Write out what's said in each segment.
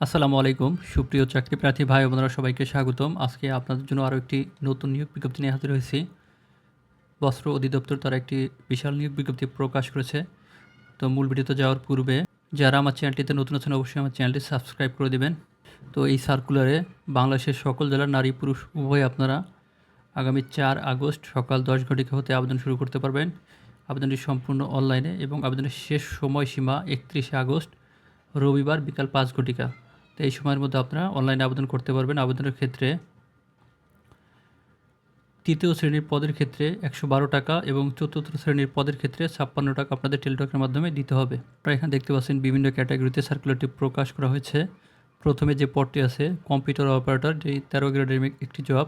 আসসালামু আলাইকুম। সুপ্রিয় চাকরি প্রার্থী ভাই বোনেরা, সবাইকে স্বাগতম। আজকে আপনাদের জন্য আরও একটি নতুন নিয়োগ বিজ্ঞপ্তি নিয়ে হাজির হয়েছি। বস্ত্র অধিদপ্তর তারা একটি বিশাল নিয়োগ বিজ্ঞপ্তি প্রকাশ করেছে। তো মূল ভিডিওতে যাওয়ার পূর্বে যারা আমার চ্যানেলটিতে নতুন আছেন, অবশ্যই আমার চ্যানেলটি সাবস্ক্রাইব করে দেবেন। তো এই সার্কুলারে বাংলাদেশের সকল জেলার নারী, পুরুষ, উভয় আপনারা আগামী চার আগস্ট সকাল দশ ঘটিকা হতে আবেদন শুরু করতে পারবেন। আবেদনটি সম্পূর্ণ অনলাইনে এবং আবেদনের শেষ সময়সীমা একত্রিশে আগস্ট রবিবার বিকাল পাঁচ ঘটিকা। তো এই সময়ের মধ্যে আপনারা অনলাইনে আবেদন করতে পারবেন। আবেদনের ক্ষেত্রে তৃতীয় শ্রেণির পদের ক্ষেত্রে একশো বারো টাকা এবং চতুর্থ শ্রেণির পদের ক্ষেত্রে ছাপ্পান্ন টাকা আপনাদের টেলিটকের মাধ্যমে দিতে হবে। আপনারা এখানে দেখতে পাচ্ছেন বিভিন্ন ক্যাটাগরিতে সার্কুলারটি প্রকাশ করা হয়েছে। প্রথমে যে পদটি আছে কম্পিউটার অপারেটর যে তেরো গ্রেডের একটি জব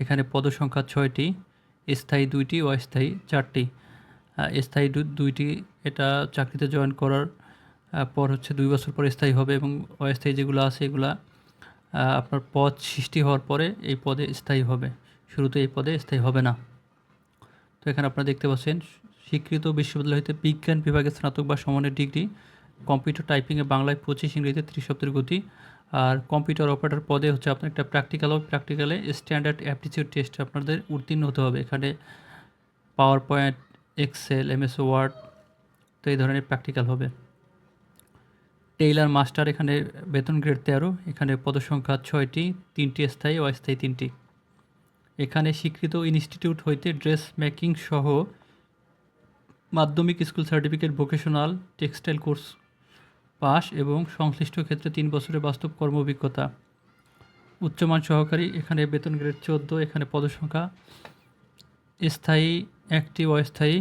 এখানে পদসংখ্যা ছয়টি, স্থায়ী দুইটি, অস্থায়ী চারটি। স্থায়ী দুইটি, এটা চাকরিতে জয়েন করার পর হচ্ছে দুই বছর পরে স্থায়ী হবে এবং অস্থায়ী যেগুলো আছে এগুলা আপনার পদ সৃষ্টি হওয়ার পরে এই পদে স্থায়ী হবে। শুরুতে এই পদে স্থায়ী হবে না। তো এখানে আপনারা দেখতে পাচ্ছেন, স্বীকৃত বিশ্ববিদ্যালয় হতে বিজ্ঞান বিভাগে স্নাতক বা সমানের ডিগ্রি, কম্পিউটার টাইপিংয়ে বাংলায় পঁচিশ ইংরেজিতে ত্রিশ শব্দের গতি, আর কম্পিউটার অপারেটর পদে হচ্ছে আপনার একটা প্র্যাকটিক্যাল হবে প্র্যাকটিক্যালে স্ট্যান্ডার্ড অ্যাপটিচিউড টেস্ট আপনাদের উত্তীর্ণ হতে হবে। এখানে power point, Excel, MS, Word, তো এই ধরনের প্র্যাকটিক্যাল হবে। টেইলার মাস্টার এখানে বেতন গ্রেড তেরো, এখানে পদসংখ্যা ছয়টি, তিনটি স্থায়ী, অস্থায়ী তিনটি। এখানে স্বীকৃত ইনস্টিটিউট হইতে ড্রেস মেকিং সহ মাধ্যমিক school certificate, vocational, textile course pass এবং সংশ্লিষ্ট ক্ষেত্রে তিন বছরের বাস্তব কর্ম অভিজ্ঞতা। উচ্চমান সহকারী, এখানে বেতন গ্রেড চোদ্দ, এখানে পদসংখ্যা স্থায়ী একটি, অস্থায়ী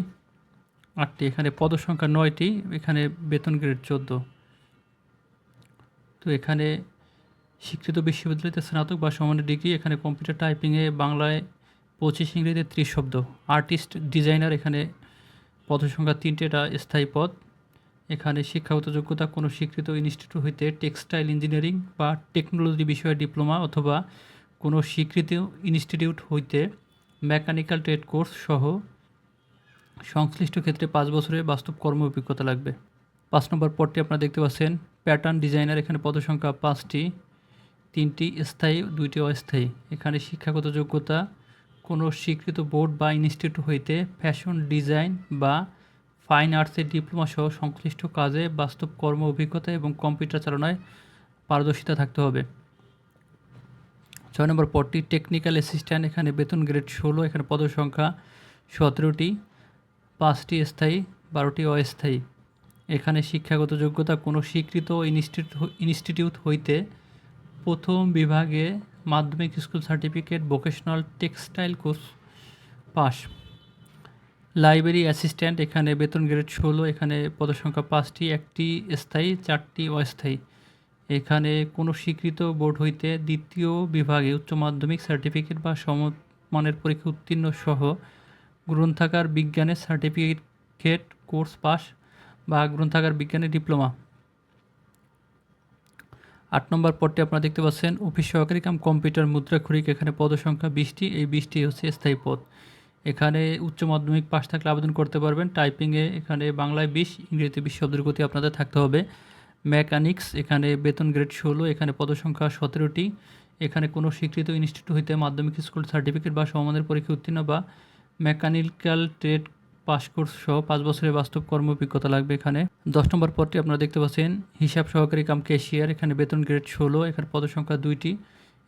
আটটি, এখানে পদসংখ্যা নয়টি, এখানে বেতন গ্রেড চোদ্দ। তো এখানে স্বীকৃত বিশ্ববিদ্যালয়তে স্নাতক বা সমানের ডিগ্রি, এখানে কম্পিউটার টাইপিংয়ে বাংলায় পঁচিশ ইংরেজিতে ত্রিশ শব্দ। আর্টিস্ট, ডিজাইনার এখানে পদসংখ্যা তিনটে, এটা স্থায়ী পদ। এখানে শিক্ষাগত যোগ্যতা, কোনো স্বীকৃত ইনস্টিটিউট হইতে টেক্সটাইল ইঞ্জিনিয়ারিং বা টেকনোলজি বিষয়ে ডিপ্লোমা অথবা কোনো স্বীকৃত ইনস্টিটিউট হইতে মেকানিক্যাল ট্রেড কোর্স সহ সংশ্লিষ্ট ক্ষেত্রে পাঁচ বছরের বাস্তব কর্ম অভিজ্ঞতা লাগবে। পাঁচ নম্বর পদটি আপনারা দেখতে পাচ্ছেন। প্যাটার্ন ডিজাইনার এখানে পদসংখ্যা পাঁচটি, তিনটি স্থায়ী, দুইটি অস্থায়ী। এখানে শিক্ষাগত যোগ্যতা, কোনো স্বীকৃত বোর্ড বা ইনস্টিটিউট হইতে ফ্যাশন ডিজাইন বা ফাইন আর্টসের ডিপ্লোমা সহ সংশ্লিষ্ট কাজে বাস্তব কর্ম, অভিজ্ঞতা এবং কম্পিউটার চালনায় পারদর্শিতা থাকতে হবে। ছয় নম্বর পদটি, টেকনিক্যাল অ্যাসিস্ট্যান্ট। এখানে বেতন গ্রেড ষোলো, এখানে পদসংখ্যা সতেরোটি, পাঁচটি স্থায়ী, বারোটি অস্থায়ী। এখানে শিক্ষাগত যোগ্যতা কোনো স্বীকৃত ইনস্টিটিউট ইনস্টিটিউট হইতে প্রথম বিভাগে মাধ্যমিক school certificate vocational textile course pass. Library assistant এখানে বেতন গ্রেড ষোলো, এখানে পদসংখ্যা পাঁচটি, একটি স্থায়ী, চারটি অস্থায়ী। এখানে কোনো স্বীকৃত বোর্ড হইতে দ্বিতীয় বিভাগে উচ্চ মাধ্যমিক সার্টিফিকেট বা সমমানের পরীক্ষা উত্তীর্ণ সহ গ্রন্থাগার বিজ্ঞানের সার্টিফিকেট কোর্স পাস। বা গ্রন্থাগার বিজ্ঞানের ডিপ্লোমা। আট নম্বর পদটি আপনারা দেখতে পাচ্ছেন। অফিস সহকারী কাম কম্পিউটার মুদ্রা মুদ্রাক্ষরিক এখানে পদসংখ্যা বিশটি। এই বিশটি হচ্ছে স্থায়ী পদ। এখানে উচ্চ মাধ্যমিক পাস থাকলে আবেদন করতে পারবেন। টাইপিংয়ে এখানে বাংলায় বিশ, ইংরেজিতে বিশ শব্দের গতি আপনাদের থাকতে হবে। মেকানিক্স, এখানে বেতন গ্রেড ষোলো, এখানে পদসংখ্যা সতেরোটি। এখানে কোনো স্বীকৃত ইনস্টিটিউট হইতে মাধ্যমিক স্কুল সার্টিফিকেট বা সমানের পরীক্ষা উত্তীর্ণ বা মেকানিক্যাল ট্রেড পাস কোর্স সহ পাঁচ বছরের বাস্তব কর্ম অভিজ্ঞতা লাগবে এখানে। দশ নম্বর পদটি আপনারা দেখতে পাচ্ছেন। হিসাব সহকারী কাম ক্যাশিয়ার, এখানে বেতন গ্রেড ষোলো, এখানে পদসংখ্যা দুইটি।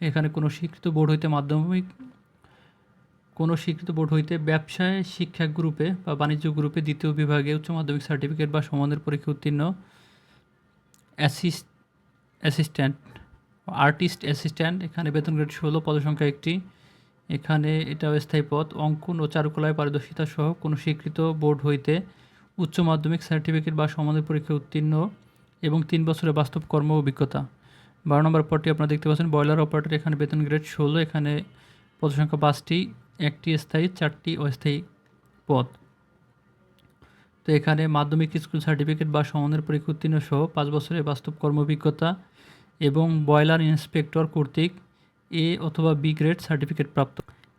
এখানে কোনো স্বীকৃত বোর্ড হইতে মাধ্যমিক, কোনো স্বীকৃত বোর্ড হইতে ব্যবসায় শিক্ষা গ্রুপে বা বাণিজ্য গ্রুপে দ্বিতীয় বিভাগে উচ্চ মাধ্যমিক সার্টিফিকেট বা সমানের পরীক্ষা উত্তীর্ণ। অ্যাসিস্ট, অ্যাসিস্ট্যান্ট আর্টিস্ট অ্যাসিস্ট্যান্ট এখানে বেতন গ্রেড ষোলো, পদসংখ্যা একটি। এখানে এটাও স্থায়ী পদ অঙ্কন ও চারুকলায় পারদর্শিতা সহ কোনো স্বীকৃত বোর্ড হইতে উচ্চ মাধ্যমিক সার্টিফিকেট বা সমানের পরীক্ষা উত্তীর্ণ এবং তিন বছরের বাস্তব কর্ম অভিজ্ঞতা। বারো নম্বর পদটি আপনারা দেখতে পাচ্ছেন। বয়লার অপারেটর, এখানে বেতন গ্রেড ষোলো, এখানে পদসংখ্যা পাঁচটি, একটি স্থায়ী, চারটি অস্থায়ী পদ। তো এখানে মাধ্যমিক স্কুল সার্টিফিকেট বা সমানের পরীক্ষা উত্তীর্ণ সহ পাঁচ বছরের বাস্তব কর্ম অভিজ্ঞতা এবং বয়লার ইন্সপেক্টর কর্তৃক এ অথবা বি গ্রেড সার্টিফিকেট প্রাপ্ত।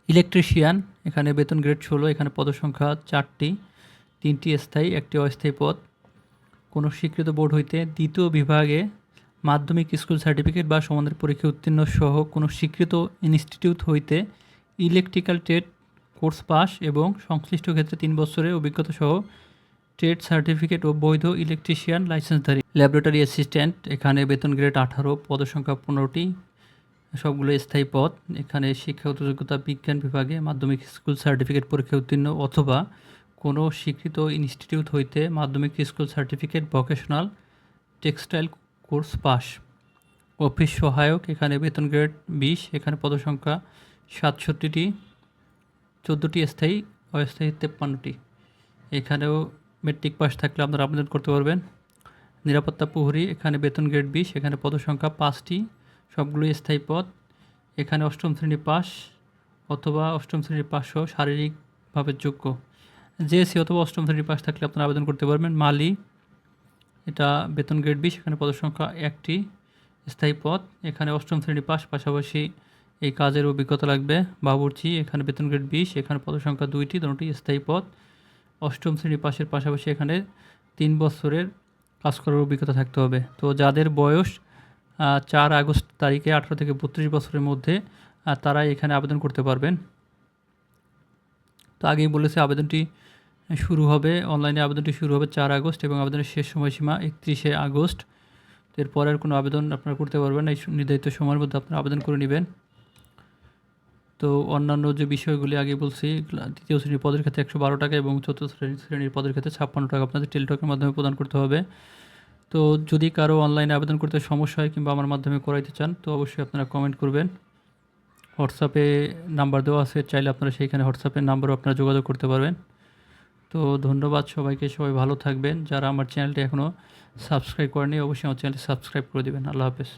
ইলেকট্রিশিয়ান এখানে বেতন গ্রেড ষোলো, এখানে পদসংখ্যা চারটি। তিনটি স্থায়ী, একটি অস্থায়ী পদ। কোনো স্বীকৃত বোর্ড হইতে দ্বিতীয় বিভাগে মাধ্যমিক স্কুল সার্টিফিকেট বা সমানের পরীক্ষা উত্তীর্ণ সহ কোনো স্বীকৃত ইনস্টিটিউট হইতে ইলেকট্রিক্যাল ট্রেড কোর্স পাস এবং সংশ্লিষ্ট ক্ষেত্রে তিন বছরের অভিজ্ঞতা সহ ট্রেড সার্টিফিকেট ও বৈধ ইলেকট্রিশিয়ান লাইসেন্সধারী ল্যাবরেটরি অ্যাসিস্ট্যান্ট এখানে বেতন গ্রেড আঠারো, পদসংখ্যা পনেরোটি। সবগুলো স্থায়ী পদ এখানে শিক্ষাগত যোগ্যতা বিজ্ঞান বিভাগে মাধ্যমিক স্কুল সার্টিফিকেট পরীক্ষা উত্তীর্ণ অথবা কোনো স্বীকৃত ইনস্টিটিউট হইতে মাধ্যমিক school certificate vocational textile course pass. Office সহায়ক, এখানে বেতন গ্রেড বিশ, এখানে পদসংখ্যা সাতষট্টিটি, চোদ্দোটি স্থায়ী, অস্থায়ী তেপ্পান্নটি। এখানেও মেট্রিক পাস থাকলে আপনারা আবেদন করতে পারবেন। নিরাপত্তা প্রহরী, এখানে বেতন গ্রেড বিশ, এখানে পদসংখ্যা পাঁচটি। সবগুলো স্থায়ী পদ এখানে অষ্টম শ্রেণি পাস অথবা অষ্টম শ্রেণির সহ শারীরিকভাবে যোগ্য। জেএসসি অথবা অষ্টম শ্রেণির পাশ থাকলে আপনারা আবেদন করতে পারবেন। মালি, এটা বেতন গ্রেড বিশ এখানে পদসংখ্যা একটি। স্থায়ী পদ এখানে অষ্টম শ্রেণি পাস, পাশাপাশি এই কাজের অভিজ্ঞতা লাগবে। বাবুর্চি, এখানে বেতন গ্রেড বিশ এখানে পদসংখ্যা দুইটি, দুটি স্থায়ী পদ অষ্টম শ্রেণি পাশের পাশাপাশি এখানে তিন বছরের কাজ করার অভিজ্ঞতা থাকতে হবে। তো যাদের বয়স চার আগস্ট তারিখে আঠারো থেকে বত্রিশ বছরের মধ্যে তারা এখানে আবেদন করতে পারবেন। তো আগেই বলেছে, আবেদনটি শুরু হবে, অনলাইনে আবেদনটি শুরু হবে চার আগস্ট এবং আবেদনের শেষ সময়সীমা একত্রিশে আগস্ট। এরপর আর কোনো আবেদন আপনারা করতে পারবেন এই নির্ধারিত সময়ের মধ্যে আপনারা আবেদন করে নেবেন। তো অন্যান্য যে বিষয়গুলি আগে বলছি তৃতীয় শ্রেণির পদের ক্ষেত্রে একশো বারো টাকা এবং চতুর্থ শ্রেণি শ্রেণির পদের ক্ষেত্রে ছাপ্পান্ন টাকা আপনাদের টেলিটকের মাধ্যমে প্রদান করতে হবে। তো যদি কারও অনলাইনে আবেদন করতে সমস্যা হয় কিংবা আমার মাধ্যমে করাইতে চান, তো অবশ্যই আপনারা কমেন্ট করবেন। হোয়াটসঅ্যাপে নাম্বার দেওয়া আছে, চাইলে আপনারা সেইখানে হোয়াটসঅ্যাপের নাম্বারও আপনারা যোগাযোগ করতে পারবেন। তো ধন্যবাদ সবাইকে, সবাই ভালো থাকবেন। যারা আমার চ্যানেলটি এখনও সাবস্ক্রাইব করেনি অবশ্যই আমার চ্যানেলটি সাবস্ক্রাইব করে দেবেন। আল্লাহ হাফেজ।